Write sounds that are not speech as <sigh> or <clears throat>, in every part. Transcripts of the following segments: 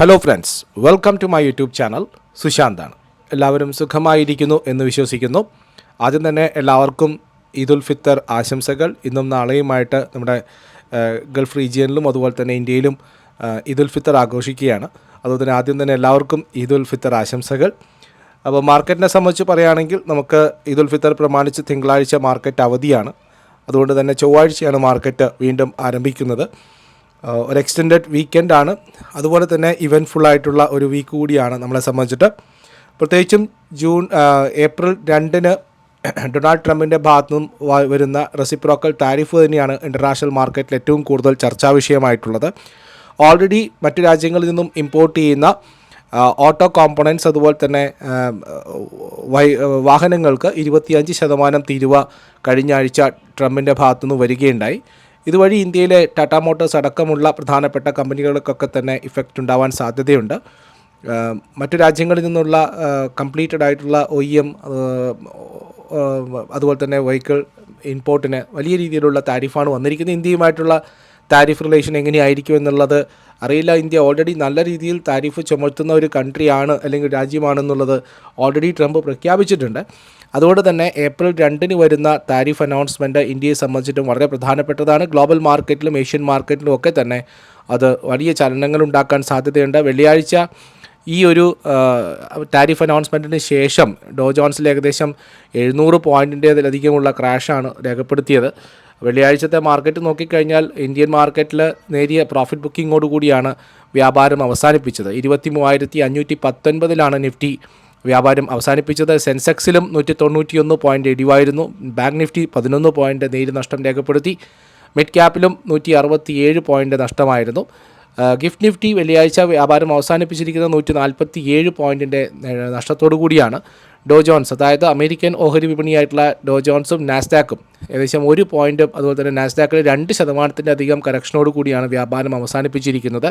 Hello friends welcome to my YouTube channel സുശാന്താണ് എല്ലാവരും സുഖമായിരിക്കുന്നു എന്ന് വിശ്വസിക്കുന്നു. ആദ്യം തന്നെ എല്ലാവർക്കും ഈദുൽ ഫിത്തർ ആശംസകൾ. ഇന്നും നാളെയുമായിട്ട് നമ്മുടെ ഗൾഫ് റീജിയനിലും അതുപോലെ തന്നെ ഇന്ത്യയിലും ഈദുൽ ഫിത്തർ ആഘോഷിക്കുകയാണ്. അതുപോലെ തന്നെ ആദ്യം തന്നെ എല്ലാവർക്കും ഈദുൽ ഫിത്തർ ആശംസകൾ. അപ്പോൾ മാർക്കറ്റിനെ സംബന്ധിച്ച് പറയുകയാണെങ്കിൽ നമുക്ക് ഈദുൽ ഫിത്തർ പ്രമാണിച്ച് തിങ്കളാഴ്ച മാർക്കറ്റ് അവധിയാണ്. അതുകൊണ്ട് തന്നെ ചൊവ്വാഴ്ചയാണ് മാർക്കറ്റ് വീണ്ടും ആരംഭിക്കുന്നത്. ഒരു എക്സ്റ്റെൻഡഡ് വീക്കെൻഡ് ആണ്. അതുപോലെ തന്നെ ഇവന്റ്ഫുള്ളായിട്ടുള്ള ഒരു വീക്ക് കൂടിയാണ് നമ്മളെ സംബന്ധിച്ചിട്ട്. പ്രത്യേകിച്ചും ജൂൺ ഏപ്രിൽ രണ്ടിന് <clears throat> ഡൊണാൾഡ് ട്രംപിന്റെ ഭാഗത്തു നിന്നും വരുന്ന റെസിപ്രോക്കൽ താരിഫ് തന്നെയാണ് ഇന്റർനാഷണൽ മാർക്കറ്റിൽ ഏറ്റവും കൂടുതൽ ചർച്ചാ വിഷയമായിട്ടുള്ളത്. ഓൾറെഡി മറ്റു രാജ്യങ്ങളിൽ നിന്നും ഇമ്പോർട്ട് ചെയ്യുന്ന ഓട്ടോ കോമ്പണൻസ് അതുപോലെ തന്നെ വാഹനങ്ങൾക്ക് ഇരുപത്തിയഞ്ച് ശതമാനം തീരുവ കഴിഞ്ഞ ആഴ്ച ട്രംപിന്റെ ഭാഗത്തുനിന്ന് വരികയുണ്ടായി. ഇതുവഴി ഇന്ത്യയിലെ ടാറ്റ മോട്ടോഴ്സ് അടക്കമുള്ള പ്രധാനപ്പെട്ട കമ്പനികൾക്കൊക്കെ തന്നെ ഇഫക്റ്റ് ഉണ്ടാവാൻ സാധ്യതയുണ്ട്. മറ്റു രാജ്യങ്ങളിൽ നിന്നുള്ള കംപ്ലീറ്റഡ് ആയിട്ടുള്ള ഒ എം അതുപോലെ തന്നെ വെഹിക്കിൾ ഇമ്പോർട്ടിന് വലിയ രീതിയിലുള്ള താരിഫാണ് വന്നിരിക്കുന്നത്. ഇന്ത്യയുമായിട്ടുള്ള താരിഫ് റിലേഷൻ എങ്ങനെയായിരിക്കും എന്നുള്ളത് അറിയില്ല ഇന്ത്യ ഓൾറെഡി നല്ല രീതിയിൽ താരിഫ് ചുമത്തുന്ന ഒരു കൺട്രിയാണ് അല്ലെങ്കിൽ രാജ്യമാണെന്നുള്ളത് ഓൾറെഡി ട്രംപ് പ്രഖ്യാപിച്ചിട്ടുണ്ട്. അതുകൊണ്ട് തന്നെ ഏപ്രിൽ രണ്ടിന് വരുന്ന താരിഫ് അനൗൺസ്മെന്റ് ഇന്ത്യയെ സംബന്ധിച്ചിട്ടും വളരെ പ്രധാനപ്പെട്ടതാണ്. ഗ്ലോബൽ മാർക്കറ്റിലും ഏഷ്യൻ മാർക്കറ്റിലും ഒക്കെ തന്നെ അത് വലിയ ചലനങ്ങൾ ഉണ്ടാക്കാൻ സാധ്യതയുണ്ട്. വെള്ളിയാഴ്ച ഈ ഒരു ടാരിഫ് അനൗൺസ്മെന്റിന് ശേഷം ഡോ ജോൺസിൽ ഏകദേശം എഴുന്നൂറ് പോയിന്റിന്റേതിലധികമുള്ള ക്രാഷാണ് രേഖപ്പെടുത്തിയത്. വെള്ളിയാഴ്ചത്തെ മാർക്കറ്റ് നോക്കിക്കഴിഞ്ഞാൽ ഇന്ത്യൻ മാർക്കറ്റിൽ നേരിയ പ്രോഫിറ്റ് ബുക്കിങ്ങോട് കൂടിയാണ് വ്യാപാരം അവസാനിപ്പിച്ചത്. ഇരുപത്തി മൂവായിരത്തി അഞ്ഞൂറ്റി പത്തൊൻപതിലാണ് നിഫ്റ്റി വ്യാപാരം അവസാനിപ്പിച്ചത്. സെൻസെക്സിലും നൂറ്റി തൊണ്ണൂറ്റിയൊന്ന് പോയിന്റ് ഇടിവായിരുന്നു ബാങ്ക് നിഫ്റ്റി പതിനൊന്ന് പോയിന്റ് നേരി നഷ്ടം രേഖപ്പെടുത്തി. മിഡ് ക്യാപ്പിലും നൂറ്റി അറുപത്തിയേഴ് പോയിന്റ് നഷ്ടമായിരുന്നു ഗിഫ്റ്റ് നിഫ്റ്റി വെള്ളിയാഴ്ച വ്യാപാരം അവസാനിപ്പിച്ചിരിക്കുന്നത് നൂറ്റി നാൽപ്പത്തി ഏഴ് പോയിന്റിന്റെ നഷ്ടത്തോടു കൂടിയാണ്. ഡോ ജോൺസ് അതായത് അമേരിക്കൻ ഓഹരി വിപണിയായിട്ടുള്ള ഡോ ജോൺസും നാസ്ഡാക്കും. ഏകദേശം ഒരു പോയിന്റും അതുപോലെ തന്നെ നാസ്ഡാക്കിൽ രണ്ട് ശതമാനത്തിന്റെ അധികം കറക്ഷനോട് കൂടിയാണ് വ്യാപാരം അവസാനിപ്പിച്ചിരിക്കുന്നത്.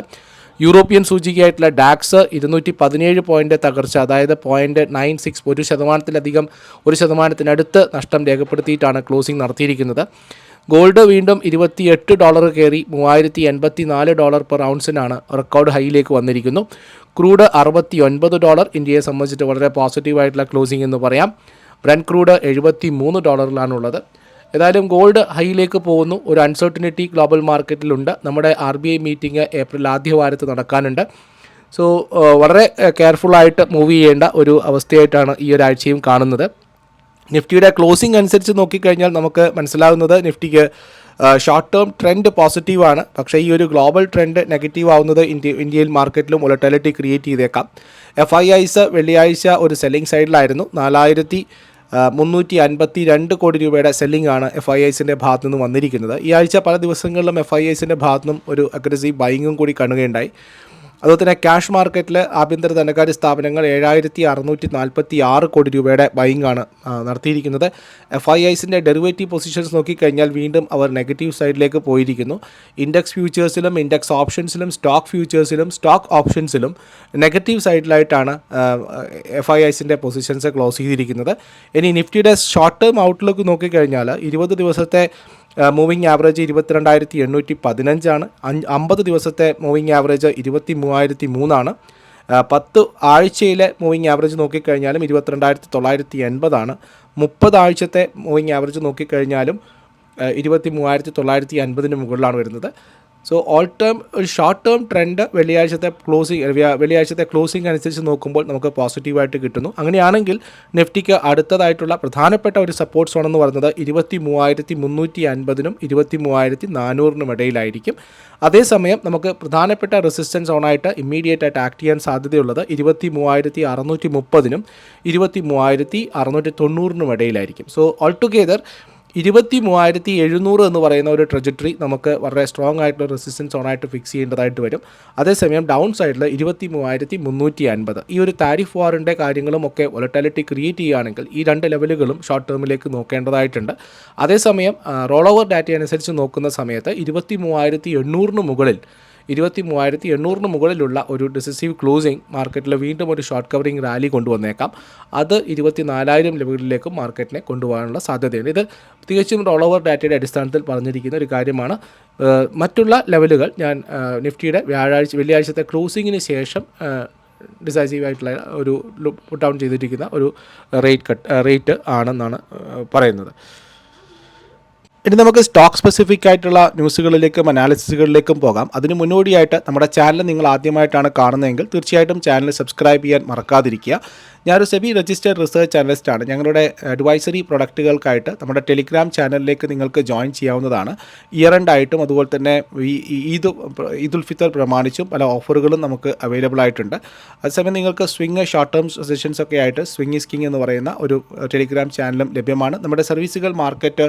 യൂറോപ്യൻ സൂചികയായിട്ടുള്ള ഡാക്സ് ഇരുന്നൂറ്റി പതിനേഴ് പോയിന്റ് തകർച്ച അതായത് പോയിന്റ് നയൻ സിക്സ് ഒരു ശതമാനത്തിലധികം ഒരു ശതമാനത്തിനടുത്ത് നഷ്ടം രേഖപ്പെടുത്തിയിട്ടാണ് ക്ലോസിംഗ് നടത്തിയിരിക്കുന്നത്. ഗോൾഡ് വീണ്ടും ഇരുപത്തിയെട്ട് ഡോളർ കയറി മൂവായിരത്തി എൺപത്തി നാല് ഡോളർ പെർ ഔൺസിനാണ് റെക്കോർഡ് ഹൈയിലേക്ക് വന്നിരിക്കുന്നു. ക്രൂഡ് അറുപത്തി ഒൻപത് ഡോളർ ഇന്ത്യയെ സംബന്ധിച്ചിട്ട് വളരെ പോസിറ്റീവായിട്ടുള്ള ക്ലോസിംഗ് എന്ന് പറയാം. ബ്രൻ ക്രൂഡ് എഴുപത്തി മൂന്ന് ഡോളറിലാണുള്ളത്. ഏതായാലും ഗോൾഡ് ഹൈയിലേക്ക് പോകുന്നു. ഒരു അൺസർട്ടനിറ്റി ഗ്ലോബൽ മാർക്കറ്റിലുണ്ട് നമ്മുടെ R B I meeting April ആദ്യ വാരത്ത് നടക്കാനുണ്ട് സോ വളരെ കെയർഫുള്ളായിട്ട് മൂവ് ചെയ്യേണ്ട ഒരു അവസ്ഥയായിട്ടാണ് ഈ ഒരാഴ്ചയും കാണുന്നത്. നിഫ്റ്റിയുടെ ക്ലോസിംഗ് അനുസരിച്ച് നോക്കിക്കഴിഞ്ഞാൽ നമുക്ക് മനസ്സിലാകുന്നത് നിഫ്റ്റിക്ക് ഷോർട്ട് ടേം ട്രെൻഡ് പോസിറ്റീവാണ് പക്ഷേ ഈ ഒരു ഗ്ലോബൽ ട്രെൻഡ് നെഗറ്റീവ് ആവുന്നത് ഇന്ത്യ ഇന്ത്യയിൽ മാർക്കറ്റിലും ഒലറ്റാലിറ്റി ക്രിയേറ്റ് ചെയ്തേക്കാം. എഫ് ഐ ഐസ് വെള്ളിയാഴ്ച ഒരു സെല്ലിംഗ് സൈഡിലായിരുന്നു നാലായിരത്തി മുന്നൂറ്റി അൻപത്തി രണ്ട് കോടി രൂപയുടെ സെല്ലിംഗ് ആണ് എഫ് ഐ ഐസിന്റെ ഭാഗത്തു നിന്ന് വന്നിരിക്കുന്നത്. ഈ ആഴ്ച പല ദിവസങ്ങളിലും എഫ് ഐ ഐസിന്റെ ഭാഗത്തു നിന്നും ഒരു അഗ്രസീവ് ബൈങ്ങും കൂടി കാണുകയുണ്ടായി. അതുപോലെ തന്നെ ക്യാഷ് മാർക്കറ്റിൽ ആഭ്യന്തര ധനകാര്യ സ്ഥാപനങ്ങൾ ഏഴായിരത്തി അറുന്നൂറ്റി നാൽപ്പത്തി ആറ് കോടി രൂപയുടെ ബൈങ് ആണ് നടത്തിയിരിക്കുന്നത്. എഫ് ഐ ഐസിന്റെ ഡെറിവേറ്റീവ് പൊസിഷൻസ് നോക്കിക്കഴിഞ്ഞാൽ വീണ്ടും അവർ നെഗറ്റീവ് സൈഡിലേക്ക് പോയിരിക്കുന്നു. ഇൻഡെക്സ് ഫ്യൂച്ചേഴ്സിലും ഇൻഡെക്സ് ഓപ്ഷൻസിലും സ്റ്റോക്ക് ഫ്യൂച്ചേഴ്സിലും സ്റ്റോക്ക് ഓപ്ഷൻസിലും നെഗറ്റീവ് സൈഡിലായിട്ടാണ് എഫ് ഐ ഐസിന്റെ പൊസിഷൻസ് ക്ലോസ് ചെയ്തിരിക്കുന്നത്. ഇനി നിഫ്റ്റിയുടെ ഷോർട്ട് ടേം ഔട്ട്ലുക്ക് നോക്കിക്കഴിഞ്ഞാൽ ഇരുപത് ദിവസത്തെ മൂവിങ് ആവറേജ് ഇരുപത്തിരണ്ടായിരത്തി എണ്ണൂറ്റി പതിനഞ്ചാണ് അമ്പത് ദിവസത്തെ മൂവിങ് ആവറേജ് ഇരുപത്തി മൂവായിരത്തി മൂന്നാണ് പത്ത് ആഴ്ചയിലെ മൂവിങ് ആവറേജ് നോക്കിക്കഴിഞ്ഞാലും ഇരുപത്തിരണ്ടായിരത്തി തൊള്ളായിരത്തി എൺപതാണ് മുപ്പത് ആഴ്ചത്തെ മൂവിങ് ആവറേജ് നോക്കിക്കഴിഞ്ഞാലും ഇരുപത്തി മൂവായിരത്തി തൊള്ളായിരത്തി അൻപതിന് മുകളിലാണ് വരുന്നത്. സോ ഓൾ ടേം ഒരു ഷോർട്ട് ടേം ട്രെൻഡ് വെള്ളിയാഴ്ചത്തെ ക്ലോസിംഗ് വെള്ളിയാഴ്ചത്തെ ക്ലോസിംഗ് അനുസരിച്ച് നോക്കുമ്പോൾ നമുക്ക് പോസിറ്റീവായിട്ട് കിട്ടുന്നു. അങ്ങനെയാണെങ്കിൽ നെഫ്റ്റിക്ക് അടുത്തതായിട്ടുള്ള പ്രധാനപ്പെട്ട ഒരു സപ്പോർട്ട് സോൺ എന്ന് പറയുന്നത് ഇരുപത്തി മൂവായിരത്തി മുന്നൂറ്റി അൻപതിനും ഇരുപത്തി മൂവായിരത്തി നാനൂറിനും ഇടയിലായിരിക്കും. അതേസമയം നമുക്ക് പ്രധാനപ്പെട്ട റെസിസ്റ്റൻസ് സോണായിട്ട് ഇമ്മീഡിയറ്റ് ആയിട്ട് ആക്ട് ചെയ്യാൻ സാധ്യതയുള്ളത് ഇരുപത്തി മൂവായിരത്തി അറുന്നൂറ്റി മുപ്പതിനും ഇരുപത്തി മൂവായിരത്തി അറുന്നൂറ്റി തൊണ്ണൂറിനും ഇടയിലായിരിക്കും. സോ ഓൾ ടുഗെദർ ഇരുപത്തി മൂവായിരത്തി എഴുന്നൂറ് എന്ന് പറയുന്ന ഒരു ട്രജക്ടറി നമുക്ക് വളരെ സ്ട്രോങ് ആയിട്ടുള്ള റെസിസ്റ്റൻസ് ഓണായിട്ട് ഫിക്സ് ചെയ്യേണ്ടതായിട്ട് വരും. അതേസമയം ഡൗൺ സൈഡിൽ ഇരുപത്തി മൂവായിരത്തി മുന്നൂറ്റി അൻപത് ഈ ഒരു താരിഫ് വാറിന്റെ കാര്യങ്ങളും ഒക്കെ വൊളറ്റാലിറ്റി ക്രിയേറ്റ് ചെയ്യുകയാണെങ്കിൽ ഈ രണ്ട് ലെവലുകളും ഷോർട്ട് ടേമിലേക്ക് നോക്കേണ്ടതായിട്ടുണ്ട്. അതേസമയം റോൾ ഓവർ ഡാറ്റ അനുസരിച്ച് നോക്കുന്ന സമയത്ത് ഇരുപത്തി മൂവായിരത്തി എണ്ണൂറിന് മുകളിൽ ഇരുപത്തി മൂവായിരത്തി എണ്ണൂറിന് മുകളിലുള്ള ഒരു ഡിസിസീവ് ക്ലോസിംഗ് മാർക്കറ്റിൽ വീണ്ടും ഒരു ഷോർട്ട് കവറിംഗ് റാലി കൊണ്ടുവന്നേക്കാം. അത് ഇരുപത്തി നാലായിരം ലെവലിലേക്കും മാർക്കറ്റിനെ കൊണ്ടുപോകാനുള്ള സാധ്യതയുണ്ട്. ഇത് തികച്ചും റോൾ ഓവർ ഡാറ്റയുടെ അടിസ്ഥാനത്തിൽ പറഞ്ഞിരിക്കുന്ന ഒരു കാര്യമാണ്. മറ്റുള്ള ലെവലുകൾ ഞാൻ നിഫ്റ്റിയുടെ വ്യാഴാഴ്ച വെള്ളിയാഴ്ചത്തെ ക്ലോസിങ്ങിന് ശേഷം ഡിസൈസീവ് ആയിട്ടുള്ള ഒരു ഡൗൺ ചെയ്തിരിക്കുന്ന ഒരു റേറ്റ് കട്ട് റേറ്റ് ആണെന്നാണ് പറയുന്നത്. ഇനി നമുക്ക് സ്റ്റോക്ക് സ്പെസിഫിക് ആയിട്ടുള്ള ന്യൂസുകളിലേക്കും അനാലിസിസുകളിലേക്കും പോകാം. അതിന് മുന്നോടിയായിട്ട് നമ്മുടെ ചാനൽ നിങ്ങൾ ആദ്യമായിട്ടാണ് കാണുന്നതെങ്കിൽ തീർച്ചയായിട്ടും ചാനൽ സബ്സ്ക്രൈബ് ചെയ്യാൻ മറക്കാതിരിക്കുക. ഞാനൊരു സെബി രജിസ്റ്റേഡ് റിസർച്ച് ആണ്. ഞങ്ങളുടെ അഡ്വൈസറി പ്രൊഡക്റ്റുകൾക്കായിട്ട് നമ്മുടെ ടെലിഗ്രാം ചാനലിലേക്ക് നിങ്ങൾക്ക് ജോയിൻ ചെയ്യാവുന്നതാണ്. ഇയർ എൻഡ് ആയിട്ടും അതുപോലെ തന്നെ ഈ ഈദ് ഈദുൽ ഫിത്തർ പ്രമാണിച്ചും പല ഓഫറുകളും നമുക്ക് അവൈലബിൾ ആയിട്ടുണ്ട്. അതേസമയം നിങ്ങൾക്ക് സ്വിങ് ഷോർട്ട് ടേം സെഷൻസ് ഒക്കെ ആയിട്ട് സ്വിങ് സ്കിങ് എന്ന് പറയുന്ന ഒരു ടെലിഗ്രാം ചാനലും ലഭ്യമാണ്. നമ്മുടെ സർവീസുകൾ മാർക്കറ്റ്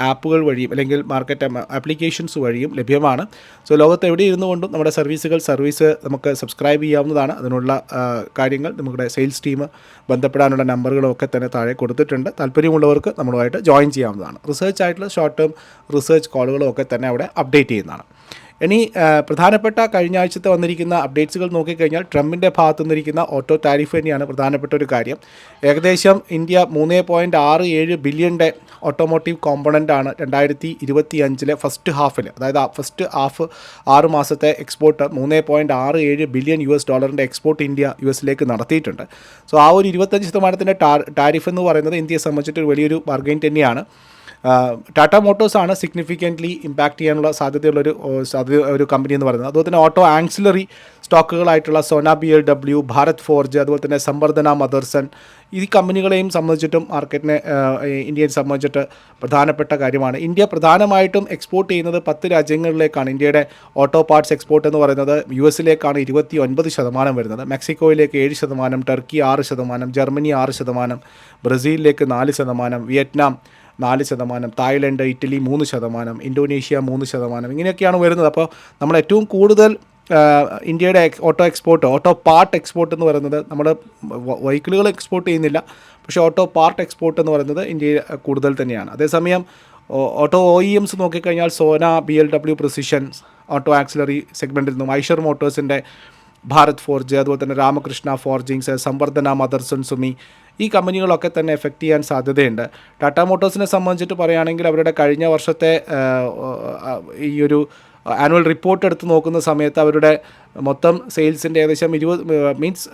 ആപ്പുകൾ വഴിയും അല്ലെങ്കിൽ മാർക്കറ്റ് ആപ്ലിക്കേഷൻസ് വഴിയും ലഭ്യമാണ്. സോ ലോകത്ത് എവിടെ ഇരുന്നു കൊണ്ടും നമ്മുടെ സർവീസുകൾ സർവീസ് നമുക്ക് സബ്സ്ക്രൈബ് ചെയ്യാവുന്നതാണ്. അതിനുള്ള കാര്യങ്ങൾ നമ്മുടെ സെയിൽസ് ടീം ബന്ധപ്പെടാനുള്ള നമ്പറുകളൊക്കെ തന്നെ താഴെ കൊടുത്തിട്ടുണ്ട്. താല്പര്യമുള്ളവർക്ക് നമ്മളുമായിട്ട് ജോയിൻ ചെയ്യാവുന്നതാണ്. റിസർച്ച് ആയിട്ടുള്ള ഷോർട്ട് ടേം റിസർച്ച് കോളുകളും ഒക്കെ തന്നെ അവിടെ അപ്ഡേറ്റ് ചെയ്യുന്നതാണ്. ഇനി പ്രധാനപ്പെട്ട കഴിഞ്ഞ ആഴ്ചത്തെ വന്നിരിക്കുന്ന അപ്ഡേറ്റ്സുകൾ നോക്കിക്കഴിഞ്ഞാൽ ട്രംപിന്റെ ഭാഗത്ത് നിന്നിരിക്കുന്ന ഓട്ടോ ടാരിഫ് തന്നെയാണ് പ്രധാനപ്പെട്ട ഒരു കാര്യം. ഏകദേശം ഇന്ത്യ മൂന്ന് പോയിന്റ് ആറ് ഏഴ് ബില്യന്റെ ഓട്ടോമോട്ടീവ് കോമ്പണന്റ് ആണ് രണ്ടായിരത്തി ഇരുപത്തി അഞ്ചിലെ ഫസ്റ്റ് ഹാഫിൽ അതായത് ഫസ്റ്റ് ഹാഫ് ആറ് മാസത്തെ എക്സ്പോർട്ട് മൂന്ന് പോയിന്റ് ആറ് ഏഴ് ബില്യൺ യു എസ് ഡോളറിന്റെ എക്സ്പോർട്ട് ഇന്ത്യ യു എസിലേക്ക് നടത്തിയിട്ടുണ്ട്. സോ ആ ഒരു ഇരുപത്തഞ്ച് ശതമാനത്തിന്റെ ടാരിഫ് എന്ന് പറയുന്നത് ഇന്ത്യയെ സംബന്ധിച്ചിട്ട് വലിയൊരു ബാർഗൈൻ തന്നെയാണ്. ടാറ്റ മോട്ടോഴ്സ് ആണ് സിഗ്നിഫിക്കന്റ്ലി ഇമ്പാക്ട് ചെയ്യാനുള്ള സാധ്യതയുള്ളൊരു സാധ്യത ഒരു കമ്പനി എന്ന് പറയുന്നത്. അതുപോലെ തന്നെ auto axillary സ്റ്റോക്കുകളായിട്ടുള്ള Sona B L W Bharat forge അതുപോലെ തന്നെ സംവർദ്ധന മദർസൺ ഈ കമ്പനികളെയും സംബന്ധിച്ചിട്ടും മാർക്കറ്റിനെ ഇന്ത്യയെ സംബന്ധിച്ചിട്ട് പ്രധാനപ്പെട്ട കാര്യമാണ്. ഇന്ത്യ പ്രധാനമായിട്ടും എക്സ്പോർട്ട് ചെയ്യുന്നത് പത്ത് രാജ്യങ്ങളിലേക്കാണ്. ഇന്ത്യയുടെ ഓട്ടോ പാർട്സ് എക്സ്പോർട്ട് എന്ന് പറയുന്നത് യു എസിലേക്കാണ് ഇരുപത്തി ഒൻപത് ശതമാനം വരുന്നത്. മെക്സിക്കോയിലേക്ക് ഏഴ് ശതമാനം ടർക്കി ആറ് ശതമാനം ജർമ്മനി ആറ് ശതമാനം ബ്രസീലിലേക്ക് നാല് ശതമാനം വിയറ്റ്നാം നാല് ശതമാനം തായ്ലൻഡ് ഇറ്റലി മൂന്ന് ശതമാനം ഇന്തോനേഷ്യ മൂന്ന് ശതമാനം ഇങ്ങനെയൊക്കെയാണ് വരുന്നത്. അപ്പോൾ നമ്മൾ ഏറ്റവും കൂടുതൽ ഇന്ത്യയുടെ auto export auto part export എന്ന് പറയുന്നത് നമ്മൾ വെഹിക്കിളുകൾ എക്സ്പോർട്ട് ചെയ്യുന്നില്ല. പക്ഷേ ഓട്ടോ പാർട്ട് എക്സ്പോർട്ട് എന്ന് പറയുന്നത് ഇന്ത്യയിൽ കൂടുതൽ തന്നെയാണ്. അതേസമയം ഓട്ടോ ഒ ഇ എംസ് നോക്കിക്കഴിഞ്ഞാൽ Sona B L W precision auto auxiliary സെഗ്മെന്റിൽ നിന്നും ഐഷർ മോട്ടോഴ്സിന്റെ ഭാരത് ഫോർജ് അതുപോലെ തന്നെ രാമകൃഷ്ണ ഫോർജിങ്സ് സംവർദ്ധന മദർസൺ സുമി ഈ കമ്പനികളൊക്കെ തന്നെ എഫക്റ്റ് ചെയ്യാൻ സാധ്യതയുണ്ട്. ടാറ്റ മോട്ടോഴ്സിനെ സംബന്ധിച്ചിട്ട് പറയുകയാണെങ്കിൽ അവരുടെ കഴിഞ്ഞ വർഷത്തെ ഈ ഒരു ആനുവൽ റിപ്പോർട്ട് എടുത്ത് നോക്കുന്ന സമയത്ത് അവരുടെ മൊത്തം സെയിൽസിന്റെ ഏകദേശം ഇരുപത് മീൻസ്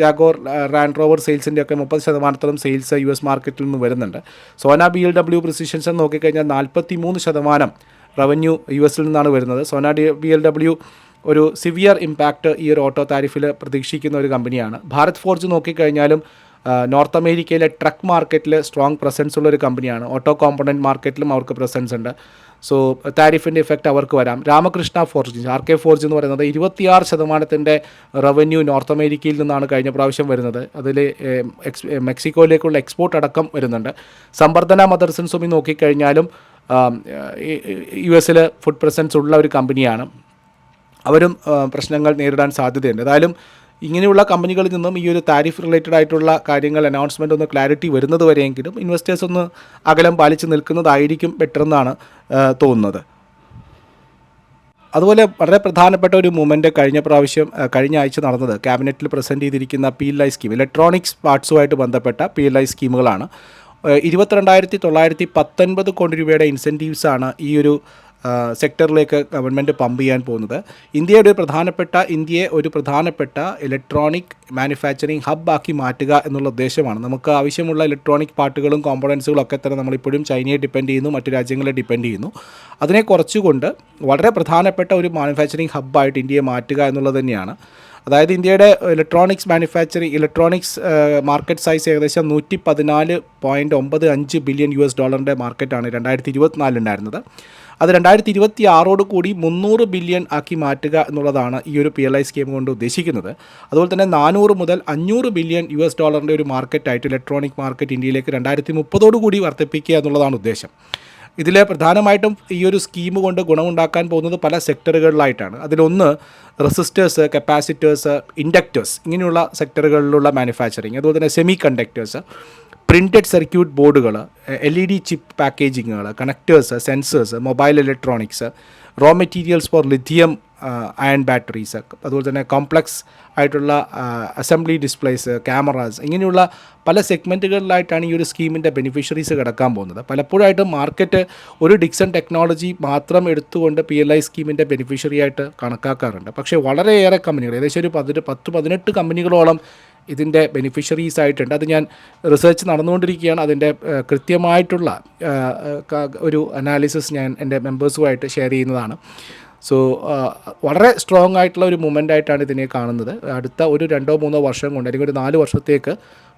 ജാഗോർ റാൻഡ് റോവർ സെയിൽസിന്റെ ഒക്കെ മുപ്പത് ശതമാനത്തോളം സെയിൽസ് യു എസ് മാർക്കറ്റിൽ നിന്ന് വരുന്നുണ്ട്. Sona B L W precisions നോക്കിക്കഴിഞ്ഞാൽ നാൽപ്പത്തി മൂന്ന് ശതമാനം റവന്യൂ യു എസിൽ നിന്നാണ് വരുന്നത്. Sona D B L W ഒരു സിവിയർ ഇമ്പാക്റ്റ് ഈ ഒരു ഓട്ടോ താരിഫിൽ പ്രതീക്ഷിക്കുന്ന ഒരു കമ്പനിയാണ്. ഭാരത് ഫോർജ് നോക്കിക്കഴിഞ്ഞാലും നോർത്ത് അമേരിക്കയിലെ ട്രക്ക് മാർക്കറ്റിൽ സ്ട്രോങ് പ്രസൻസ് ഉള്ള ഒരു കമ്പനിയാണ് ഓട്ടോ കോമ്പണന്റ് മാർക്കറ്റിലും അവർക്ക് പ്രസൻസ് ഉണ്ട്. സോ താരിഫിന്റെ ഇഫക്റ്റ് അവർക്ക് വരാം. Ramakrishna forge R K forge എന്ന് പറയുന്നത് ഇരുപത്തിയാറ് ശതമാനത്തിന്റെ റവന്യൂ നോർത്ത് അമേരിക്കയിൽ നിന്നാണ് കഴിഞ്ഞ പ്രാവശ്യം വരുന്നത്. അതിൽ എക്സ് മെക്സിക്കോയിലേക്കുള്ള എക്സ്പോർട്ട് അടക്കം വരുന്നുണ്ട്. സമ്പർദ്ധന മദർസൺ സുമി നോക്കിക്കഴിഞ്ഞാലും യു എസിൽ ഫുഡ് പ്രസൻസ് ഉള്ള ഒരു കമ്പനിയാണ് അവരും പ്രശ്നങ്ങൾ നേരിടാൻ സാധ്യതയുണ്ട്. ഏതായാലും ഇങ്ങനെയുള്ള കമ്പനികളിൽ നിന്നും ഈ ഒരു താരിഫ് റിലേറ്റഡ് ആയിട്ടുള്ള കാര്യങ്ങൾ അനൗൺസ്മെന്റ് ഒന്ന് ക്ലാരിറ്റി വരുന്നത് വരെയെങ്കിലും ഇൻവെസ്റ്റേഴ്സ് ഒന്ന് അകലം പാലിച്ച് നിൽക്കുന്നതായിരിക്കും ബെറ്റർ എന്നാണ് തോന്നുന്നത്. അതുപോലെ വളരെ പ്രധാനപ്പെട്ട ഒരു മൂമെന്റ് കഴിഞ്ഞ പ്രാവശ്യം കഴിഞ്ഞ ആഴ്ച നടന്നത് ക്യാബിനറ്റിൽ പ്രസന്റ് ചെയ്തിരിക്കുന്ന P L I scheme electronics പാർട്സുമായിട്ട് ബന്ധപ്പെട്ട പി എൽ ഐ സ്കീമുകളാണ് ഇരുപത്തിരണ്ടായിരത്തി തൊള്ളായിരത്തി പത്തൊൻപത് കോടി രൂപയുടെ ഇൻസെന്റീവ്സാണ് ഈ ഒരു സെക്ടറിലേക്ക് ഗവൺമെന്റ് പമ്പ് ചെയ്യാൻ പോകുന്നത്. ഇന്ത്യയുടെ ഒരു പ്രധാനപ്പെട്ട ഇന്ത്യയെ ഒരു പ്രധാനപ്പെട്ട ഇലക്ട്രോണിക് മാനുഫാക്ചറിങ് ഹബ്ബാക്കി മാറ്റുക എന്നുള്ള ഉദ്ദേശമാണ്. നമുക്ക് ആവശ്യമുള്ള ഇലക്ട്രോണിക് പാർട്ടുകളും കോമ്പോണൻസുകളും ഒക്കെ തന്നെ നമ്മളിപ്പോഴും ചൈനയെ ഡിപ്പെൻഡ് ചെയ്യുന്നു മറ്റു രാജ്യങ്ങളെ ഡിപ്പെൻഡ് ചെയ്യുന്നു. അതിനെ കുറച്ചുകൊണ്ട് വളരെ പ്രധാനപ്പെട്ട ഒരു മാനുഫാക്ചറിങ് ഹബ്ബായിട്ട് ഇന്ത്യയെ മാറ്റുക എന്നുള്ളത് തന്നെയാണ്. അതായത് ഇന്ത്യയുടെ electronics manufacturing electronics market size ഏകദേശം നൂറ്റി പതിനാല് പോയിന്റ് ഒമ്പത് അഞ്ച് ബില്യൺ യു എസ് ഡോളറിന്റെ മാർക്കറ്റാണ് രണ്ടായിരത്തി ഇരുപത്തിനാലിലുണ്ടായിരുന്നത് അത് രണ്ടായിരത്തി ഇരുപത്തി ആറോട് കൂടി മുന്നൂറ് ബില്യൺ ആക്കി മാറ്റുക എന്നുള്ളതാണ് ഈ ഒരു പി എൽ ഐ സ്കീം കൊണ്ട് ഉദ്ദേശിക്കുന്നത്. അതുപോലെ തന്നെ നാനൂറ് മുതൽ അഞ്ഞൂറ് ബില്യൺ യു എസ് ഡോളറിന്റെ ഒരു മാർക്കറ്റായിട്ട് ഇലക്ട്രോണിക് മാർക്കറ്റ് ഇന്ത്യയിലേക്ക് രണ്ടായിരത്തി മുപ്പതോട് കൂടി വർദ്ധിപ്പിക്കുക എന്നുള്ളതാണ് ഉദ്ദേശം. ഇതിൽ പ്രധാനമായിട്ടും ഈ ഒരു സ്കീം കൊണ്ട് ഗുണമുണ്ടാക്കാൻ പോകുന്നത് പല സെക്ടറുകളിലായിട്ടാണ് അതിലൊന്ന് റെസിസ്റ്റേഴ്സ് കപ്പാസിറ്റേഴ്സ് ഇൻഡക്റ്റേഴ്സ് ഇങ്ങനെയുള്ള സെക്ടറുകളിലുള്ള മാനുഫാക്ചറിങ് അതുപോലെ തന്നെ സെമി കണ്ടക്ടേഴ്സ് പ്രിന്റഡ് സർക്യൂട്ട് ബോർഡുകൾ L E D chip പാക്കേജിങ്ങുകൾ connectors sensors mobile electronics raw materials for lithium ion batteries അതുപോലെ തന്നെ കോംപ്ലക്സ് ആയിട്ടുള്ള അസംബ്ലി ഡിസ്പ്ലേസ് ക്യാമറാസ് ഇങ്ങനെയുള്ള പല സെഗ്മെന്റുകളിലായിട്ടാണ് ഈ ഒരു സ്കീമിന്റെ ബെനിഫിഷ്യറീസ് കിടക്കാൻ പോകുന്നത്. പലപ്പോഴായിട്ട് മാർക്കറ്റ് ഒരു ഡിക്സൺ ടെക്നോളജി മാത്രം എടുത്തുകൊണ്ട് പി എൽ ഐ സ്കീമിന്റെ ബെനിഫിഷ്യറി ആയിട്ട് കണക്കാക്കാറുണ്ട്. പക്ഷേ വളരെയേറെ കമ്പനികൾ ഏകദേശം ഒരു പതിനെട്ട് പത്ത് പതിനെട്ട് കമ്പനികളോളം ഇതിന്റെ ബെനിഫിഷ്യറീസ് ആയിട്ടുണ്ട് അത് ഞാൻ റിസർച്ച് നടന്നുകൊണ്ടിരിക്കുകയാണ്. അതിന്റെ കൃത്യമായിട്ടുള്ള ഒരു അനാലിസിസ് ഞാൻ എന്റെ മെമ്പേഴ്സുമായിട്ട് ഷെയർ ചെയ്യുന്നതാണ്. സോ വളരെ സ്ട്രോങ് ആയിട്ടുള്ള ഒരു മൂമെന്റ് ആയിട്ടാണ് ഇതിനെ കാണുന്നത്. അടുത്ത ഒരു രണ്ടോ മൂന്നോ വർഷം കൊണ്ട് അല്ലെങ്കിൽ ഒരു നാല് വർഷത്തേക്ക്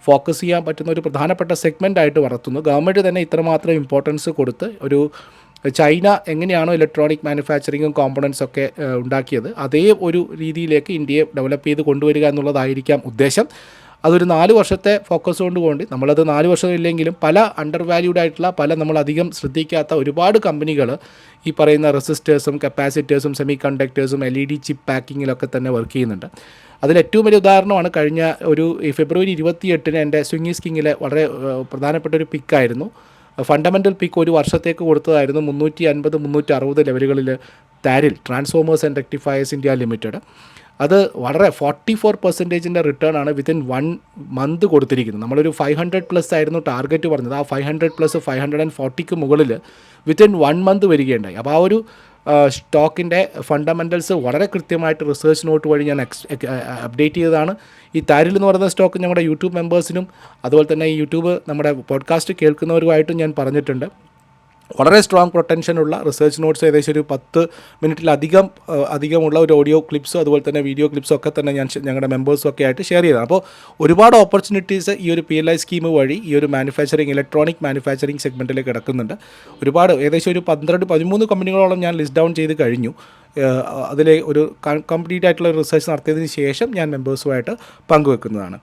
ഫോക്കസ് ചെയ്യാൻ പറ്റുന്ന ഒരു പ്രധാനപ്പെട്ട സെഗ്മെന്റ് ആയിട്ട് വളർത്തുന്നു. ഗവൺമെന്റ് തന്നെ ഇത്രമാത്രം ഇമ്പോർട്ടൻസ് കൊടുത്ത് ഒരു ചൈന എങ്ങനെയാണോ ഇലക്ട്രോണിക് മാനുഫാക്ചറിങ്ങും കോമ്പണൻസ് ഒക്കെ ഉണ്ടാക്കിയത് അതേ ഒരു രീതിയിലേക്ക് ഇന്ത്യയെ ഡെവലപ്പ് ചെയ്ത് കൊണ്ടുവരിക എന്നുള്ളതായിരിക്കാം ഉദ്ദേശം. അതൊരു നാല് വർഷത്തെ ഫോക്കസ് കൊണ്ടുകൊണ്ട് നമ്മളത് നാല് വർഷം ഇല്ലെങ്കിലും പല അണ്ടർ വാല്യൂഡ് ആയിട്ടുള്ള പല നമ്മൾ അധികം ശ്രദ്ധിക്കാത്ത ഒരുപാട് കമ്പനികൾ ഈ പറയുന്ന റെസിസ്റ്റേഴ്സും കപ്പാസിറ്റേഴ്സും സെമി കണ്ടക്ടേഴ്സും എൽ ഇ ഡി ചിപ്പ് പാക്കിങ്ങിലൊക്കെ തന്നെ വർക്ക് ചെയ്യുന്നുണ്ട്. അതിൽ ഏറ്റവും വലിയ ഉദാഹരണമാണ് കഴിഞ്ഞ ഒരു ഫെബ്രുവരി ഇരുപത്തിയെട്ടിന് എന്റെ സ്വിങ്ങി സ്കിങ്ങിലെ വളരെ പ്രധാനപ്പെട്ട ഒരു പിക്കായിരുന്നു ഫണ്ടമെന്റൽ പിക്ക് ഒരു വർഷത്തേക്ക് കൊടുത്തതായിരുന്നു മുന്നൂറ്റി അൻപത് മുന്നൂറ്റി അറുപത് ലെവലുകളിൽ താരിൽ transformers and rectifiers India limited അത് വളരെ ഫോർട്ടി ഫോർ പെർസെന്റേജിന്റെ റിട്ടേൺ ആണ് വിത്തിൻ വൺ മന്ത് കൊടുത്തിരിക്കുന്നത്. നമ്മളൊരു ഫൈവ് ഹൺഡ്രഡ് പ്ലസ് ആയിരുന്നു ടാർഗറ്റ് പറഞ്ഞത്. ആ five hundred plus five hundred and ഫോർട്ടിക്ക് മുകളിൽ വിത്തിൻ വൺ മന്ത് വരികയുണ്ടായി. അപ്പോൾ ആ ഒരു സ്റ്റോക്കിന്റെ ഫണ്ടമെന്റൽസ് വളരെ കൃത്യമായിട്ട് റിസർച്ച് നോട്ട് വഴി ഞാൻ അപ്ഡേറ്റ് ചെയ്തതാണ്. ഈ താരിൽ എന്ന് പറയുന്ന സ്റ്റോക്ക് ഞങ്ങളുടെ യൂട്യൂബ് മെമ്പേഴ്സിനും അതുപോലെ തന്നെ ഈ യൂട്യൂബ് നമ്മുടെ പോഡ്കാസ്റ്റ് കേൾക്കുന്നവരുമായിട്ടും ഞാൻ പറഞ്ഞിട്ടുണ്ട്. വളരെ സ്ട്രോങ് പ്രൊട്ടൻഷനുള്ള റിസർച്ച് നോട്ട്സ് ഏകദേശം ഒരു പത്ത് മിനിറ്റിലധികം അധികമുള്ള ഒരു ഓഡിയോ ക്ലിപ്സ് അതുപോലെ തന്നെ വീഡിയോ ക്ലിപ്സും ഒക്കെ തന്നെ ഞാൻ ഞങ്ങളുടെ മെമ്പേഴ്സും ഒക്കെ ആയിട്ട് ഷെയർ ചെയ്തതാണ്. അപ്പോൾ ഒരുപാട് ഓപ്പർച്യൂണിറ്റീസ് ഈ ഒരു പി എൽ ഐ സ്കീം വഴി ഈ ഒരു മാനുഫാക്ചറിങ് ഇലക്ട്രോണിക് മാനുഫാക്ചറിങ് സെഗ്മെന്റിൽ കിടക്കുന്നുണ്ട്. ഒരുപാട് ഏകദേശം ഒരു പന്ത്രണ്ട് പതിമൂന്ന് കമ്പനികളോളം ഞാൻ ലിസ്റ്റ് ഡൗൺ ചെയ്ത് കഴിഞ്ഞു. അതിലെ ഒരു കംപ്ലീറ്റ് ആയിട്ടുള്ള റിസർച്ച് നടത്തിയതിന് ശേഷം ഞാൻ മെമ്പേഴ്സുമായിട്ട് പങ്കുവെക്കുന്നതാണ്.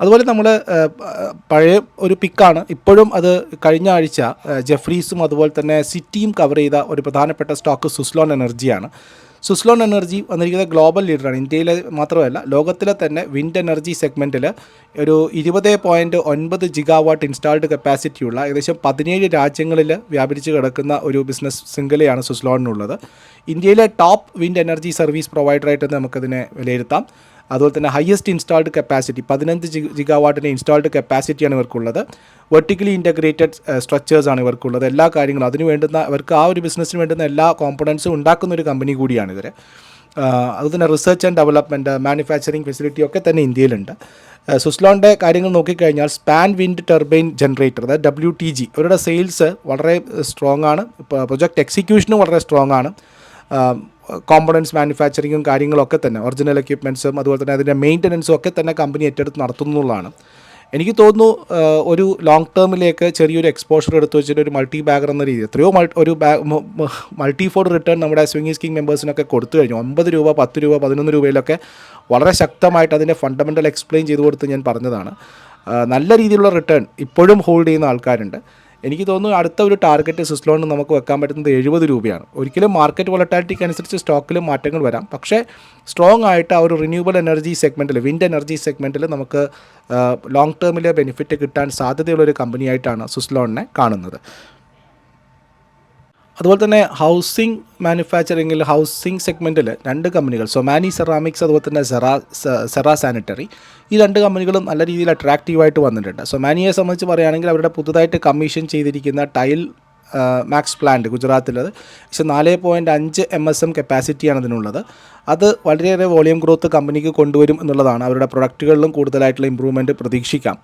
അതുപോലെ നമ്മൾ പഴയ ഒരു പിക്കാണ്. ഇപ്പോഴും അത് കഴിഞ്ഞ ആഴ്ച ജെഫ്രീസും അതുപോലെ തന്നെ സിറ്റിയും കവർ ചെയ്ത ഒരു പ്രധാനപ്പെട്ട സ്റ്റോക്ക് സുസ്ലോൺ എനർജിയാണ്. സുസ്ലോൺ എനർജി വന്നിരിക്കുന്നത് ഗ്ലോബൽ ലീഡറാണ്. ഇന്ത്യയിലെ മാത്രമല്ല ലോകത്തിലെ തന്നെ വിൻഡ് എനർജി സെഗ്മെന്റിൽ ഒരു ഇരുപത് പോയിന്റ് ഒൻപത് ജിഗാവാട്ട് ഇൻസ്റ്റാൾഡ് കപ്പാസിറ്റിയുള്ള ഏകദേശം പതിനേഴ് രാജ്യങ്ങളിൽ വ്യാപരിച്ച് കിടക്കുന്ന ഒരു ബിസിനസ് ശൃംഖലയാണ് സുസ്ലോണിനുള്ളത്. ഇന്ത്യയിലെ ടോപ്പ് വിൻഡ് എനർജി സർവീസ് പ്രൊവൈഡറായിട്ട് നമുക്കതിനെ വിലയിരുത്താം. അതുപോലെ തന്നെ ഹയസ്റ്റ് ഇൻസ്റ്റാൾഡ് കപ്പാസിറ്റി പതിനഞ്ച് ജി ജിഗാവാട്ടിന്റെ ഇൻസ്റ്റാൾഡ് കപ്പാസിറ്റിയാണ് ഇവർക്കുള്ളത്. വെർട്ടിക്കലി ഇന്റഗ്രേറ്റഡ് സ്ട്രക്ചേഴ്സാണ് ഇവർക്കുള്ളത്. എല്ലാ കാര്യങ്ങളും അതിന് വേണ്ടുന്ന അവർക്ക് ആ ഒരു ബിസിനസ്സിന് വേണ്ടുന്ന എല്ലാ കോമ്പണൻസും ഉണ്ടാക്കുന്ന ഒരു കമ്പനി കൂടിയാണ് ഇവർ അതുപോലെ തന്നെ research and development manufacturing facility ഒക്കെ തന്നെ ഇന്ത്യയിലുണ്ട്. സുസ്ലോണിന്റെ കാര്യങ്ങൾ നോക്കിക്കഴിഞ്ഞാൽ സ്പാൻ വിൻഡ് ടർബൈൻ ജനറേറ്റർ അതായത് ഡബ്ല്യു ടി ജി അവരുടെ സെയിൽസ് വളരെ സ്ട്രോങ് ആണ്. പ്രൊജക്ട് എക്സിക്യൂഷനും വളരെ സ്ട്രോങ് ആണ്. കോമ്പണൻസ് മാനുഫാക്ചറിങ്ങും കാര്യങ്ങളൊക്കെ തന്നെ ഒറിജിനൽ എക്യുപ്മെന്റ്സും അതുപോലെ തന്നെ അതിന്റെ മെയിന്റനൻസും ഒക്കെ തന്നെ കമ്പനി ഏറ്റെടുത്ത് നടത്തുന്നുള്ളതാണ് എനിക്ക് തോന്നുന്നു ഒരു ലോങ് ടേമിലേക്ക് ചെറിയൊരു എക്സ്പോഷർ എടുത്തു വെച്ചിട്ട് ഒരു മൾട്ടി ബാഗർ എന്ന രീതി എത്രയോ ഒരു മൾട്ടി ഫോർഡ് റിട്ടേൺ നമ്മുടെ സ്വിംഗി സ്കിങ് മെമ്പേഴ്സിനൊക്കെ കൊടുത്തു കഴിഞ്ഞു. ഒമ്പത് രൂപ പത്ത് രൂപ പതിനൊന്ന് രൂപയിലൊക്കെ വളരെ ശക്തമായിട്ട് അതിന്റെ ഫണ്ടമെന്റൽ എക്സ്പ്ലെയിൻ ചെയ്തു കൊടുത്ത് ഞാൻ പറഞ്ഞതാണ്. നല്ല രീതിയിലുള്ള റിട്ടേൺ ഇപ്പോഴും ഹോൾഡ് ചെയ്യുന്ന ആൾക്കാരുണ്ട്. എനിക്ക് തോന്നുന്നു അടുത്ത ഒരു ടാർഗറ്റ് സിസ്ലോണിന് നമുക്ക് വെക്കാൻ പറ്റുന്നത് എഴുപത് രൂപയാണ്. ഒരിക്കലും മാർക്കറ്റ് വോളറ്റാലിറ്റിക്ക് അനുസരിച്ച് സ്റ്റോക്കിൽ മാറ്റങ്ങൾ വരാം. പക്ഷേ സ്ട്രോങ് ആയിട്ട് ആ ഒരു റിന്യൂവബിൾ എനർജി സെഗ്മെന്റിൽ വിൻഡ് എനർജി സെഗ്മെന്റിൽ നമുക്ക് ലോങ് ടേമിലെ ബെനിഫിറ്റ് കിട്ടാൻ സാധ്യതയുള്ള ഒരു കമ്പനിയായിട്ടാണ് സുസ്ലോണിനെ കാണുന്നത്. അതുപോലെ തന്നെ ഹൗസിംഗ് മാനുഫാക്ചറിങ്ങിൽ ഹൗസിംഗ് സെഗ്മെന്റിൽ രണ്ട് കമ്പനികൾ സൊമാനി സെറാമിക്സ് അതുപോലെ തന്നെ സെറാ സെറാ സാനിറ്ററി ഈ രണ്ട് കമ്പനികളും നല്ല രീതിയിൽ അട്രാക്റ്റീവായിട്ട് വന്നിട്ടുണ്ട്. സൊമാനിയെ സംബന്ധിച്ച് പറയുകയാണെങ്കിൽ അവരുടെ പുതുതായിട്ട് കമ്മീഷൻ ചെയ്തിരിക്കുന്ന ടൈൽ മാക്സ് പ്ലാന്റ് ഗുജറാത്തിലത് പക്ഷേ നാല് പോയിന്റ് അഞ്ച് എം എസ് എം കപ്പാസിറ്റിയാണ് അതിനുള്ളത്. അത് വളരെയേറെ വോളിയം ഗ്രോത്ത് കമ്പനിക്ക് കൊണ്ടുവരും എന്നുള്ളതാണ്. അവരുടെ പ്രൊഡക്റ്റുകളിലും കൂടുതലായിട്ടുള്ള ഇമ്പ്രൂവ്മെന്റ് പ്രതീക്ഷിക്കാം.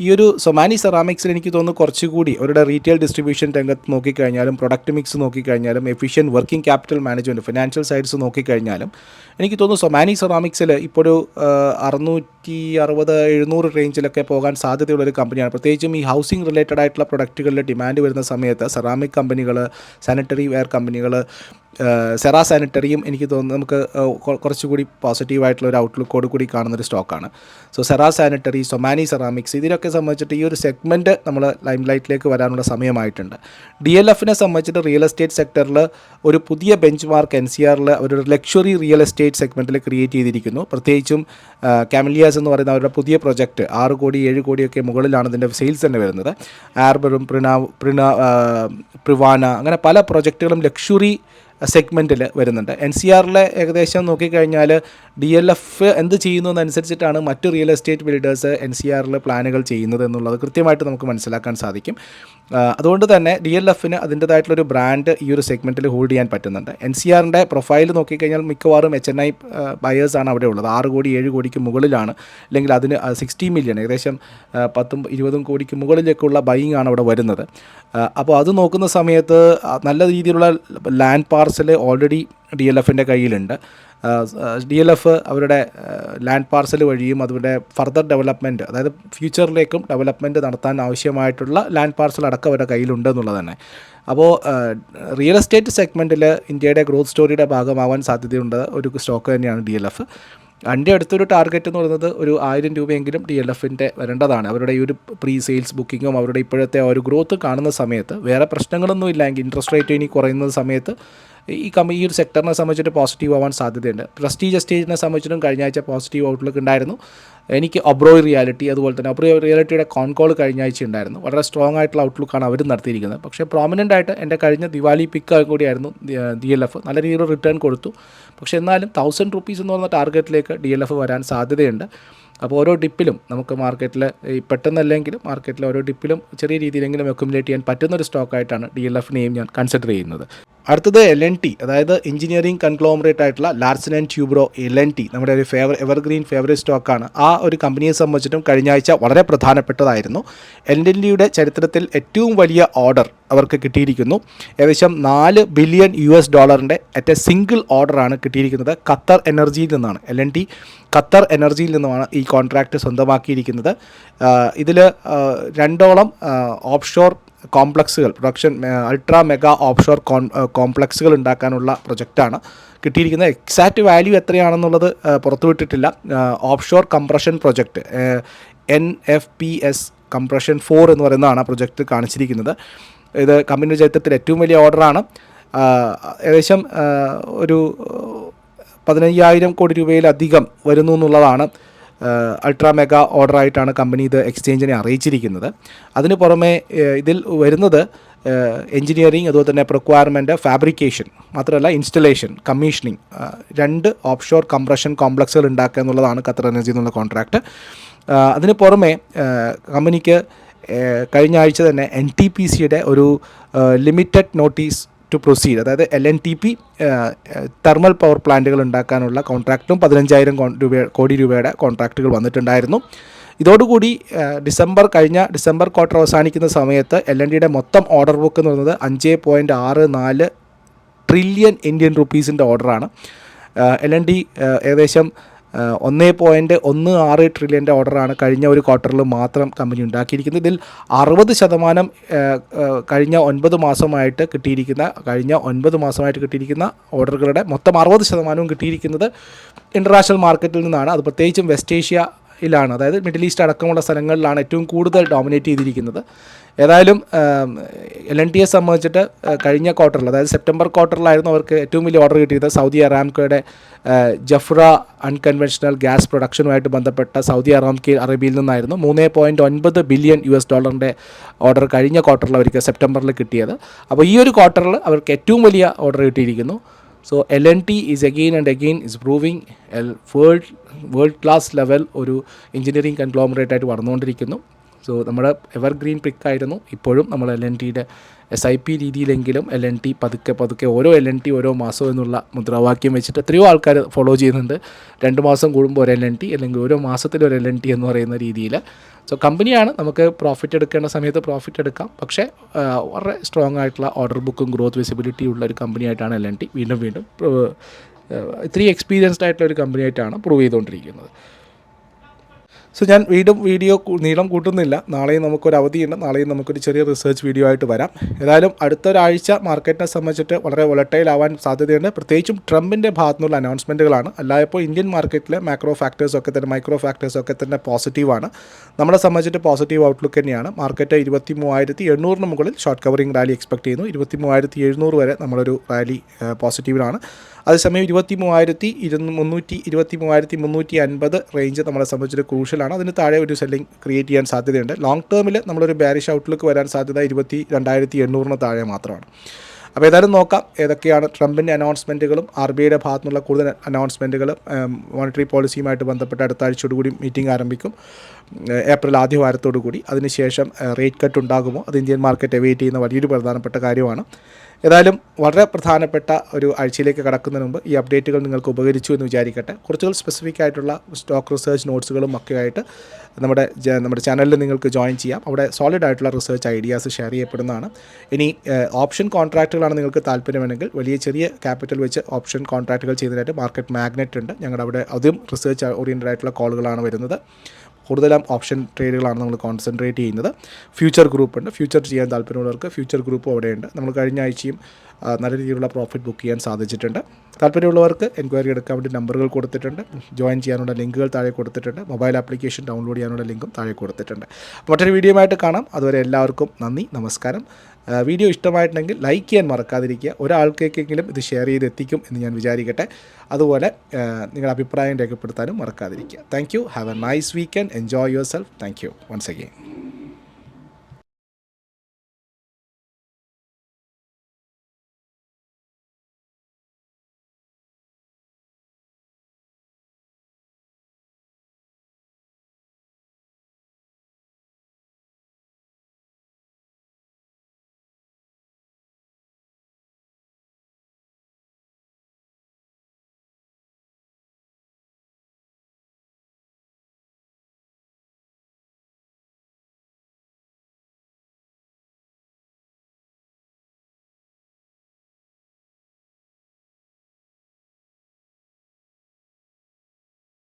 ഈ ഒരു സൊമാനി സെറാമിക്സിൽ എനിക്ക് തോന്നുന്നു കുറച്ചുകൂടി അവരുടെ റീറ്റെയിൽ ഡിസ്ട്രിബ്യൂഷൻ രംഗത്ത് നോക്കിക്കഴിഞ്ഞാലും product mix നോക്കിക്കഴിഞ്ഞാലും efficient working capital management financial sides നോക്കിക്കഴിഞ്ഞാലും എനിക്ക് തോന്നുന്നു സൊമാനി സെറാമിക്സിൽ ഇപ്പോൾ ഒരു അറുന്നൂറ്റി അറുപത് എഴുന്നൂറ് റേഞ്ചിലൊക്കെ പോകാൻ സാധ്യതയുള്ള ഒരു കമ്പനിയാണ് പ്രത്യേകിച്ചും ഈ ഹൗസിംഗ് റിലേറ്റഡ് ആയിട്ടുള്ള പ്രൊഡക്റ്റുകളിൽ ഡിമാൻഡ് വരുന്ന സമയത്ത് സെറാമിക് കമ്പനികൾ സാനിറ്ററി വെയർ കമ്പനികൾ സെറാ സാനിറ്ററിയും എനിക്ക് തോന്നുന്നു നമുക്ക് കുറച്ചുകൂടി പോസിറ്റീവായിട്ടുള്ള ഒരു ഔട്ട്ലുക്കോട് കൂടി കാണുന്നൊരു സ്റ്റോക്കാണ് so Cera sanitary Somany ceramics ഇതിനൊക്കെ സംബന്ധിച്ചിട്ട് ഈ ഒരു സെഗ്മെന്റ് നമ്മൾ ലൈം ലൈറ്റിലേക്ക് വരാനുള്ള സമയമായിട്ടുണ്ട്. ഡി എൽ എഫിനെ സംബന്ധിച്ചിട്ട് റിയൽ എസ്റ്റേറ്റ് സെക്ടറിൽ ഒരു പുതിയ ബെഞ്ച് മാർക്ക് എൻ സി ആറിൽ ഒരു ലക്ഷറി റിയൽ എസ്റ്റേറ്റ് സെഗ്മെന്റിൽ ക്രിയേറ്റ് ചെയ്തിരിക്കുന്നു. പ്രത്യേകിച്ചും കാമിലിയാസ് എന്ന് പറയുന്ന അവരുടെ പുതിയ പ്രൊജക്റ്റ് ആറ് കോടി ഏഴ് കോടിയൊക്കെ മുകളിലാണ് ഇതിന്റെ സെയിൽസ് തന്നെ വരുന്നത്. ആർബറും പ്രിണ പ്രിണ പ്രിവാന അങ്ങനെ പല പ്രൊജക്റ്റുകളും ലക്ഷറി സെഗ്മെന്റിൽ വരുന്നുണ്ട്. എൻ സി ആറിലെ ഏകദേശം നോക്കിക്കഴിഞ്ഞാൽ ഡി എൽ എഫ് എന്ത് ചെയ്യുന്നു എന്നനുസരിച്ചിട്ടാണ് മറ്റ് real estate builders N C ആറിൽ പ്ലാനുകൾ ചെയ്യുന്നത് എന്നുള്ളത് കൃത്യമായിട്ട് നമുക്ക് മനസ്സിലാക്കാൻ സാധിക്കും. അതുകൊണ്ട് തന്നെ ഡി എൽ എഫിന് അതിന്റേതായിട്ടുള്ളൊരു ബ്രാൻഡ് ഈ ഒരു സെഗ്മെന്റിൽ ഹോൾഡ് ചെയ്യാൻ പറ്റുന്നുണ്ട്. എൻ സി ആറിന്റെ പ്രൊഫൈൽ നോക്കിക്കഴിഞ്ഞാൽ മിക്കവാറും എച്ച് എൻ ഐ ബയേഴ്സാണ് അവിടെ ഉള്ളത്. ആറ് കോടി ഏഴ് കോടിക്ക് മുകളിലാണ്. അല്ലെങ്കിൽ അതിന് സിക്സ്റ്റി മില്യൺ ഏകദേശം പത്തും ഇരുപതും കോടിക്ക് മുകളിലേക്കുള്ള ബൈയിങ് ആണ് അവിടെ വരുന്നത്. അപ്പോൾ അത് നോക്കുന്ന സമയത്ത് നല്ല രീതിയിലുള്ള land parcel already D L എഫിന്റെ കയ്യിലുണ്ട്. ഡി എൽ എഫ് അവരുടെ ലാൻഡ് പാർസൽ വഴിയും അവരുടെ ഫർദർ ഡെവലപ്മെന്റ് അതായത് ഫ്യൂച്ചറിലേക്കും ഡെവലപ്മെന്റ് നടത്താൻ ആവശ്യമായിട്ടുള്ള ലാൻഡ് പാർസൽ അടക്കം അവരുടെ കയ്യിലുണ്ട് എന്നുള്ളത് തന്നെ. അപ്പോൾ റിയൽ എസ്റ്റേറ്റ് സെഗ്മെന്റിൽ ഇന്ത്യയുടെ ഗ്രോത്ത് സ്റ്റോറിയുടെ ഭാഗമാവാൻ സാധ്യതയുണ്ട് ഒരു സ്റ്റോക്ക് തന്നെയാണ് ഡി എൽ എഫ് എന്റെ അടുത്തൊരു ടാർഗറ്റ് എന്ന് പറയുന്നത് ഒരു ആയിരം രൂപയെങ്കിലും ഡി എൽ എഫിന്റെ വരേണ്ടതാണ്. അവരുടെ ഈ ഒരു പ്രീ സെയിൽസ് ബുക്കിങ്ങും അവരുടെ ഇപ്പോഴത്തെ ആ ഒരു ഗ്രോത്ത് കാണുന്ന സമയത്ത് വേറെ പ്രശ്നങ്ങളൊന്നും ഇല്ലെങ്കിൽ ഇൻട്രസ്റ്റ് റേറ്റ് ഇനി കുറയുന്ന സമയത്ത് ഈ കമ്പനി ഈ ഒരു സെക്ടറിനെ സംബന്ധിച്ചിട്ട് പോസിറ്റീവ് ആവാൻ സാധ്യതയുണ്ട്. പ്രസ്റ്റീജ് എസ്റ്റേറ്റിനെ സംബന്ധിച്ചിട്ടും കഴിഞ്ഞ ആഴ്ച പോസിറ്റീവ് ഔട്ട്ലുക്ക് ഉണ്ടായിരുന്നു. എനിക്ക് ഒബ്രോയ് റിയാലിറ്റി അതുപോലെ തന്നെ ഒബ്രോയ് റിയാലിറ്റിയുടെ കോൺ കോൾ കഴിഞ്ഞ ആഴ്ച ഉണ്ടായിരുന്നു. വളരെ സ്ട്രോങ് ആയിട്ടുള്ള ഔട്ട്ലുക്കാണ് അവർ നടത്തിയിരിക്കുന്നത്. പക്ഷേ പ്രോമിനന്റ് ആയിട്ട് എന്റെ കഴിഞ്ഞ ദിവാലി പിക്ക് കൂടിയായിരുന്നു ഡി എൽ എഫ് നല്ല രീതിയിൽ റിട്ടേൺ കൊടുത്തു. പക്ഷേ എന്നാലും തൗസൻഡ് റുപ്പീസ് എന്ന് പറഞ്ഞ ടാർഗറ്റിലേക്ക് ഡി എൽ എഫ് വരാൻ സാധ്യതയുണ്ട്. അപ്പോൾ ഓരോ ഡിപ്പിലും നമുക്ക് മാർക്കറ്റിൽ പെട്ടെന്നല്ലെങ്കിലും മാർക്കറ്റിൽ ഓരോ ഡിപ്പിലും ചെറിയ രീതിയിലെങ്കിലും അക്യുമുലേറ്റ് ചെയ്യാൻ പറ്റുന്ന ഒരു സ്റ്റോക്കായിട്ടാണ് ഡി എൽ എഫിനെയും ഞാൻ കൺസിഡർ ചെയ്യുന്നത്. അടുത്തത് എൽ എൻ ടി അതായത് എഞ്ചിനീയറിംഗ് കൺഗ്ലോമറേറ്റ് ആയിട്ടുള്ള Larsen and Toubro L N T നമ്മുടെ ഒരു ഫേവർ എവർഗ്രീൻ ഫേവറേറ്റ് സ്റ്റോക്കാണ് ആ ഒരു കമ്പനിയെ സംബന്ധിച്ചിട്ടും കഴിഞ്ഞ ആഴ്ച വളരെ പ്രധാനപ്പെട്ടതായിരുന്നു. എൽ എൻ ടിയുടെ ചരിത്രത്തിൽ ഏറ്റവും വലിയ ഓർഡർ അവർക്ക് കിട്ടിയിരിക്കുന്നു. ഏകദേശം നാല് ബില്യൺ യു എസ് ഡോളറിന്റെ അറ്റ് എ സിംഗിൾ ഓർഡറാണ് കിട്ടിയിരിക്കുന്നത് ഖത്തർ എനർജിയിൽ നിന്നാണ്. എൽ എൻ ടി ഖത്തർ എനർജിയിൽ നിന്നുമാണ് ഈ കോൺട്രാക്റ്റ് സ്വന്തമാക്കിയിരിക്കുന്നത്. ഇതിൽ രണ്ടോളം ഓപ്ഷോർ കോംപ്ലക്സുകൾ പ്രൊഡക്ഷൻ അൾട്രാ മെഗാ ഓഫ്ഷോർ കോംപ്ലക്സുകൾ ഉണ്ടാക്കാനുള്ള പ്രൊജക്റ്റാണ് കിട്ടിയിരിക്കുന്ന എക്സാക്റ്റ് വാല്യൂ എത്രയാണെന്നുള്ളത് പുറത്തുവിട്ടിട്ടില്ല. Offshore compression project N F P S compression four എന്ന് പറയുന്നതാണ് ആ പ്രൊജക്റ്റ് കാണിച്ചിരിക്കുന്നത്. ഇത് കമ്പനിയുടെ ചരിത്രത്തിൽ ഏറ്റവും വലിയ ഓർഡറാണ്. ഏകദേശം ഒരു പതിനയ്യായിരം കോടി രൂപയിലധികം വരുന്നു എന്നുള്ളതാണ് അൾട്രാ മെഗാ ഓർഡറായിട്ടാണ് കമ്പനി ഇത് എക്സ്ചേഞ്ചിനെ അറിയിച്ചിരിക്കുന്നത്. അതിന് പുറമെ ഇതിൽ വരുന്നത് എഞ്ചിനീയറിംഗ് അതുപോലെ തന്നെ പ്രൊക്വയർമെന്റ് ഫാബ്രിക്കേഷൻ മാത്രമല്ല ഇൻസ്റ്റലേഷൻ കമ്മീഷനിങ് രണ്ട് ഓപ്ഷോർ കംപ്രഷൻ കോംപ്ലക്സുകൾ ഉണ്ടാക്കുക എന്നുള്ളതാണ് ഖത്തർ എനർജി എന്നുള്ള കോൺട്രാക്റ്റ് അതിന് പുറമെ കമ്പനിക്ക് കഴിഞ്ഞ ആഴ്ച തന്നെ എൻ ടി പി സിയുടെ ഒരു ലിമിറ്റഡ് നോട്ടീസ് ടു പ്രൊസീഡ് അതായത് L N T P thermal power plants ഉണ്ടാക്കാനുള്ള കോൺട്രാക്റ്റും പതിനഞ്ചായിരം രൂപ കോടി രൂപയുടെ കോൺട്രാക്റ്റുകൾ വന്നിട്ടുണ്ടായിരുന്നു. ഇതോടുകൂടി ഡിസംബർ കഴിഞ്ഞ ഡിസംബർ ക്വാർട്ടർ അവസാനിക്കുന്ന സമയത്ത് എൽ എൻ ഡിയുടെ മൊത്തം ഓർഡർ ബുക്ക് എന്ന് പറയുന്നത് അഞ്ച് പോയിന്റ് ആറ് നാല് ട്രില്യൺ ഇന്ത്യൻ റുപ്പീസിന്റെ ഓർഡറാണ് എൽ എൻ ഡി ഏകദേശം ഒന്ന് പോയിന്റ് ഒന്ന് ആറ് ട്രില്യന്റെ ഓർഡറാണ് കഴിഞ്ഞ ഒരു ക്വാർട്ടറിൽ മാത്രം കമ്പനി ഉണ്ടാക്കിയിരിക്കുന്നത്. ഇതിൽ അറുപത് ശതമാനം കഴിഞ്ഞ ഒൻപത് മാസമായിട്ട് കിട്ടിയിരിക്കുന്ന കഴിഞ്ഞ ഒൻപത് മാസമായിട്ട് കിട്ടിയിരിക്കുന്ന ഓർഡറുകളുടെ മൊത്തം അറുപത് ശതമാനവും കിട്ടിയിരിക്കുന്നത് ഇന്റർനാഷണൽ മാർക്കറ്റിൽ നിന്നാണ്. അത് പ്രത്യേകിച്ചും വെസ്റ്റ് ഏഷ്യയിലാണ് അതായത് മിഡിൽ ഈസ്റ്റ് അടക്കമുള്ള സ്ഥലങ്ങളിലാണ് ഏറ്റവും കൂടുതൽ ഡോമിനേറ്റ് ചെയ്തിരിക്കുന്നത്. ഏതായാലും എൽ എൻ ടി എ സംബന്ധിച്ചിട്ട് കഴിഞ്ഞ ക്വാർട്ടറിൽ അതായത് സെപ്റ്റംബർ ക്വാർട്ടറിലായിരുന്നു അവർക്ക് ഏറ്റവും വലിയ ഓർഡർ കിട്ടിയത്. സൗദി അറാംകോയുടെ ജഫ്ര അൺകൺവെൻഷണൽ ഗ്യാസ് പ്രൊഡക്ഷനുമായിട്ട് ബന്ധപ്പെട്ട സൗദി അറാംകി അറേബ്യയിൽ നിന്നായിരുന്നു മൂന്ന് പോയിന്റ് ഒൻപത് ബില്യൺ യു എസ് ഡോളറിന്റെ ഓർഡർ കഴിഞ്ഞ ക്വാർട്ടറിൽ അവർക്ക് സെപ്റ്റംബറിൽ കിട്ടിയത്. അപ്പോൾ ഈ ഒരു ക്വാർട്ടറിൽ അവർക്ക് ഏറ്റവും വലിയ ഓർഡർ കിട്ടിയിരിക്കുന്നു. So L N T is again and again is proving L world world class level ഒരു എഞ്ചിനീയറിംഗ് കൺഗ്ലോമറേറ്റ് ആയിട്ട് വളർന്നുകൊണ്ടിരിക്കുന്നു. സോ നമ്മുടെ എവർഗ്രീൻ പിക്ക് ആയിരുന്നു. ഇപ്പോഴും നമ്മൾ എൽ എൻ ടിയുടെ എസ് ഐ പി രീതിയിലെങ്കിലും എൽ എൻ ടി പതുക്കെ പതുക്കെ ഓരോ എൽ എൻ ടി ഓരോ മാസവും എന്നുള്ള മുദ്രാവാക്യം വെച്ചിട്ട് എത്രയോ ആൾക്കാർ ഫോളോ ചെയ്യുന്നുണ്ട്. രണ്ട് മാസം കൂടുമ്പോൾ ഒരു എൽ എൻ ടി അല്ലെങ്കിൽ ഓരോ മാസത്തിൽ ഒരു എൽ എൻ ടി എന്ന് പറയുന്ന രീതിയിൽ. സോ കമ്പനിയാണ് നമുക്ക് പ്രോഫിറ്റ് എടുക്കേണ്ട സമയത്ത് പ്രോഫിറ്റ് എടുക്കാം. പക്ഷേ വളരെ സ്ട്രോങ് ആയിട്ടുള്ള ഓർഡർ ബുക്കും ഗ്രോത്ത് വിസിബിലിറ്റി ഉള്ള ഒരു കമ്പനിയായിട്ടാണ് എൽ എൻ ടി വീണ്ടും വീണ്ടും ഇത്രയും എക്സ്പീരിയൻസ്ഡ് ആയിട്ടുള്ള ഒരു കമ്പനിയായിട്ടാണ് പ്രൂവ് ചെയ്തുകൊണ്ടിരിക്കുന്നത്. സോ ഞാൻ വീണ്ടും വീഡിയോ നീളം കൂട്ടുന്നില്ല. നാളെയും നമുക്കൊരു അവധിയുണ്ട്. നാളെയും നമുക്കൊരു ചെറിയ റിസർച്ച് വീഡിയോ ആയിട്ട് വരാം. ഏതായാലും അടുത്തൊരാഴ്ച മാർക്കറ്റിനെ സംബന്ധിച്ചിട്ട് വളരെ വൊളട്ടൈൽ ആവാൻ സാധ്യതയുണ്ട്. പ്രത്യേകിച്ചും ട്രംപിന്റെ ഭാഗത്തുനിന്നുള്ള അനൗൺസ്മെന്റുകളാണ് അല്ലായപ്പോൾ ഇന്ത്യൻ മാർക്കറ്റിലെ മാക്രോ ഫാക്ടേഴ്സ് ഒക്കെ തന്നെ മൈക്രോ ഫാക്ടേഴ്സ് ഒക്കെ തന്നെ പോസിറ്റീവാണ് നമ്മളെ സംബന്ധിച്ചിട്ട് പോസിറ്റീവ് ഔട്ട്ലുക്ക് തന്നെയാണ്. മാർക്കറ്റ് ഇരുപത്തി മൂവായിരത്തി എണ്ണൂറിന് മുകളിൽ ഷോർട്ട് കവറിംഗ് റാലി എക്സ്പെക്ട് ചെയ്യുന്നു. ഇരുപത്തി മൂവായിരത്തി എഴുന്നൂറ് വരെ നമ്മളൊരു റാലി പോസിറ്റീവിലാണ് അതേസമയം ഇരുപത്തി മൂവായിരത്തി ഇരുന്ന് മുന്നൂറ്റി ഇരുപത്തി മൂവായിരത്തി മുന്നൂറ്റി അൻപത് റേഞ്ച് നമ്മളെ സംബന്ധിച്ചൊരു ക്രൂഷ്യലാണ് അതിന് താഴെ ഒരു സെല്ലിംഗ് ക്രിയേറ്റ് ചെയ്യാൻ സാധ്യതയുണ്ട്. ലോങ് ടേമിൽ നമ്മളൊരു ബാരിഷ് ഔട്ട്ലുക്ക് വരാൻ സാധ്യത ഇരുപത്തി രണ്ടായിരത്തി എണ്ണൂറിന് താഴെ മാത്രമാണ്. അപ്പോൾ ഏതായാലും നോക്കാം ഏതൊക്കെയാണ് ട്രംപിന്റെ അനൗൺസ്മെന്റുകളും ആർ ബി ഐയുടെ ഭാഗത്തു നിന്നുള്ള കൂടുതൽ അനൗൺസ്മെന്റുകളും മോണിറ്ററി പോളിസിയുമായിട്ട് ബന്ധപ്പെട്ട് അടുത്ത ആഴ്ചയോടുകൂടി മീറ്റിംഗ് ആരംഭിക്കും. ഏപ്രിൽ ആദ്യ വാരത്തോടു കൂടി അതിനുശേഷം റേറ്റ് കട്ട് ഉണ്ടാകുമോ? അത് ഇന്ത്യൻ മാർക്കറ്റ് വെയിറ്റ് ചെയ്യുന്ന വലിയൊരു പ്രധാനപ്പെട്ട കാര്യമാണ്. ഏതായാലും വളരെ പ്രധാനപ്പെട്ട ഒരു ആഴ്ചയിലേക്ക് കടക്കുന്നതിന് മുമ്പ് ഈ അപ്ഡേറ്റുകൾ നിങ്ങൾക്ക് ഉപകരിച്ചു എന്ന് വിചാരിക്കട്ടെ. കുറച്ചുകൾ സ്പെസിഫിക് ആയിട്ടുള്ള സ്റ്റോക്ക് റിസർച്ച് നോട്ട്സുകളും ഒക്കെ ആയിട്ട് നമ്മുടെ നമ്മുടെ ചാനലിൽ നിങ്ങൾക്ക് ജോയിൻ ചെയ്യാം. അവിടെ സോളിഡ് ആയിട്ടുള്ള റിസർച്ച് ഐഡിയാസ് ഷെയർ ചെയ്യപ്പെടുന്നതാണ്. ഇനി ഓപ്ഷൻ കോൺട്രാക്റ്റുകളാണ് നിങ്ങൾക്ക് താല്പര്യമെങ്കിൽ വലിയ ചെറിയ ക്യാപിറ്റൽ വെച്ച് ഓപ്ഷൻ കോൺട്രാക്റ്റുകൾ ചെയ്തതായിട്ട് മാർക്കറ്റ് മാഗ്നറ്റ് ഉണ്ട്. ഞങ്ങളുടെ അവിടെ അതും റിസർച്ച് ഓറിയന്റഡ് ആയിട്ടുള്ള കോളുകളാണ് വരുന്നത്. കൂടുതലും ഓപ്ഷൻ ട്രേഡുകളാണ് നമ്മൾ കോൺസെൻട്രേറ്റ് ചെയ്യുന്നത്. ഫ്യൂച്ചർ ഗ്രൂപ്പ് ഉണ്ട്. ഫ്യൂച്ചർ ചെയ്യാൻ താല്പര്യമുള്ളവർക്ക് ഫ്യൂച്ചർ ഗ്രൂപ്പ് അവിടെയുണ്ട്. നമ്മൾ കഴിഞ്ഞ ആഴ്ചയും നല്ല രീതിയിലുള്ള പ്രോഫിറ്റ് ബുക്ക് ചെയ്യാൻ സാധിച്ചിട്ടുണ്ട്. താല്പര്യമുള്ളവർക്ക് എൻക്വയറി എടുക്കാൻ വേണ്ടി നമ്പറുകൾ കൊടുത്തിട്ടുണ്ട്. ജോയിൻ ചെയ്യാനുള്ള ലിങ്കുകൾ താഴെ കൊടുത്തിട്ടുണ്ട്. മൊബൈൽ ആപ്ലിക്കേഷൻ ഡൗൺലോഡ് ചെയ്യാനുള്ള ലിങ്കും താഴെ കൊടുത്തിട്ടുണ്ട്. മറ്റൊരു വീഡിയോ ആയിട്ട് കാണാം. അതുവരെ എല്ലാവർക്കും നന്ദി നമസ്കാരം. വീഡിയോ ഇഷ്ടമായിട്ടുണ്ടെങ്കിൽ ലൈക്ക് ചെയ്യാൻ മറക്കാതിരിക്കുക. ഒരാൾക്കേക്കെങ്കിലും ഇത് ഷെയർ ചെയ്ത് എത്തിക്കും എന്ന് ഞാൻ വിചാരിക്കട്ടെ. അതുപോലെ നിങ്ങളുടെ അഭിപ്രായം രേഖപ്പെടുത്താനും മറക്കാതിരിക്കുക. Thank you have a nice weekend enjoy yourself thank you once again